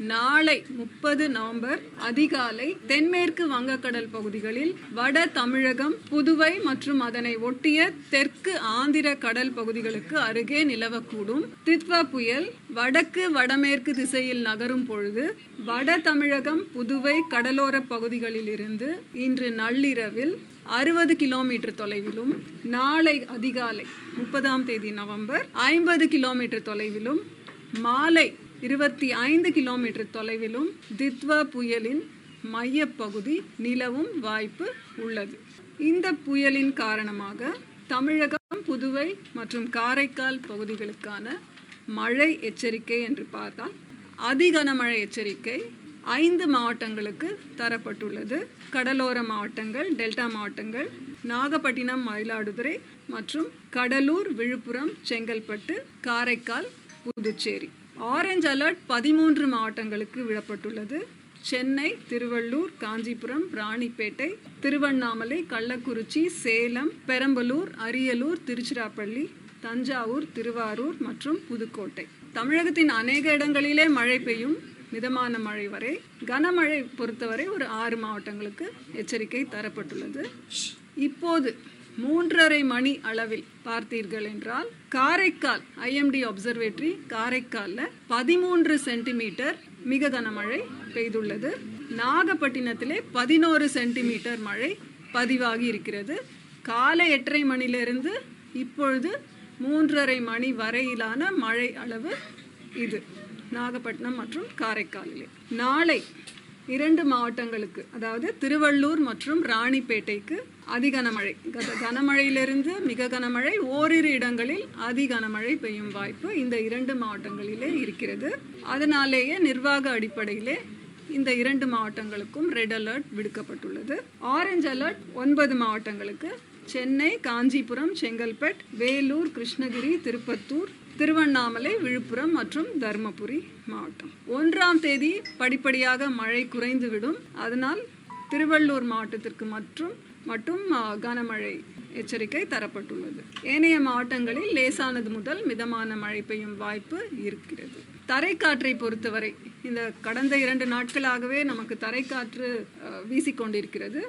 நாளை முப்பது நவம்பர் அதிகாலை தென்மேற்கு வங்கக்கடல் பகுதிகளில் வட தமிழகம் புதுவை மற்றும் அதனை ஒட்டிய தெற்கு ஆந்திர கடல் பகுதிகளுக்கு அருகே நிலவக்கூடும். தித்வா புயல் வடக்கு வடமேற்கு திசையில் நகரும் பொழுது வட தமிழகம் புதுவை கடலோர பகுதிகளில் இருந்து இன்று நள்ளிரவில் அறுபது கிலோமீட்டர் தொலைவிலும் நாளை அதிகாலை முப்பதாம் தேதி நவம்பர் ஐம்பது கிலோமீட்டர் தொலைவிலும் மாலை இருபத்தி ஐந்து கிலோமீட்டர் தொலைவிலும் தித்வா புயலின் மையப்பகுதி நிலவும் வாய்ப்பு உள்ளது. இந்த புயலின் காரணமாக தமிழகம் புதுவை மற்றும் காரைக்கால் பகுதிகளுக்கான மழை எச்சரிக்கை என்று பார்த்தால் அதிகனமழை எச்சரிக்கை ஐந்து மாவட்டங்களுக்கு தரப்பட்டுள்ளது. கடலோர மாவட்டங்கள் டெல்டா மாவட்டங்கள் நாகப்பட்டினம் மயிலாடுதுறை மற்றும் கடலூர் விழுப்புரம் செங்கல்பட்டு காரைக்கால் புதுச்சேரி. ஆரஞ்ச் அலர்ட் பதிமூன்று மாவட்டங்களுக்கு விடப்பட்டுள்ளது. சென்னை திருவள்ளூர் காஞ்சிபுரம் ராணிப்பேட்டை திருவண்ணாமலை கள்ளக்குறிச்சி சேலம் பெரம்பலூர் அரியலூர் திருச்சிராப்பள்ளி தஞ்சாவூர் திருவாரூர் மற்றும் புதுக்கோட்டை. தமிழகத்தின் அநேக இடங்களிலே மழை பெய்யும் மிதமான மழை வரை கனமழை பொறுத்தவரை ஒரு ஆறு மாவட்டங்களுக்கு எச்சரிக்கை தரப்பட்டுள்ளது. இப்போது மூன்றரை மணி அளவில் பார்த்தீர்கள் என்றால் காரைக்கால் ஐஎம்டி அப்சர்வேட்டரி காரைக்காலில் பதிமூன்று சென்டிமீட்டர் மிக கனமழை பெய்துள்ளது. நாகப்பட்டினத்திலே பதினோரு சென்டிமீட்டர் மழை பதிவாகி இருக்கிறது. காலை எட்டரை மணிலிருந்து இப்பொழுது மூன்றரை மணி வரையிலான மழை அளவு இது நாகப்பட்டினம் மற்றும் காரைக்காலிலே. நாளை இரண்டு மாவட்டங்களுக்கு அதாவது திருவள்ளூர் மற்றும் ராணிப்பேட்டைக்கு அதி கனமழை. கத- கனமழையிலிருந்து மிக கனமழை ஓரிரு இடங்களில் அதி கனமழை பெய்யும் வாய்ப்பு இந்த இரண்டு மாவட்டங்களிலே இருக்கிறது. அதனாலேயே நிர்வாக அடிப்படையிலே இந்த இரண்டு மாவட்டங்களுக்கும் ரெட் அலர்ட் விடுக்கப்பட்டுள்ளது. ஆரஞ்சு அலர்ட் ஒன்பது மாவட்டங்களுக்கு சென்னை காஞ்சிபுரம் செங்கல்பட் வேலூர் கிருஷ்ணகிரி திருப்பத்தூர் திருவண்ணாமலை விழுப்புரம் மற்றும் தருமபுரி மாவட்டம். ஒன்றாம் தேதி படிப்படியாக மழை குறைந்துவிடும். அதனால் திருவள்ளூர் மாவட்டத்திற்கு மற்றும் மட்டும் கனமழை எச்சரிக்கை தரப்பட்டுள்ளது. ஏனைய மாவட்டங்களில் லேசானது முதல் மிதமான மழை பெய்யும் வாய்ப்பு இருக்கிறது. தரைக்காற்றை பொறுத்தவரை இந்த கடந்த இரண்டு நாட்களாகவே நமக்கு தரைக்காற்று வீசிக்கொண்டிருக்கிறது.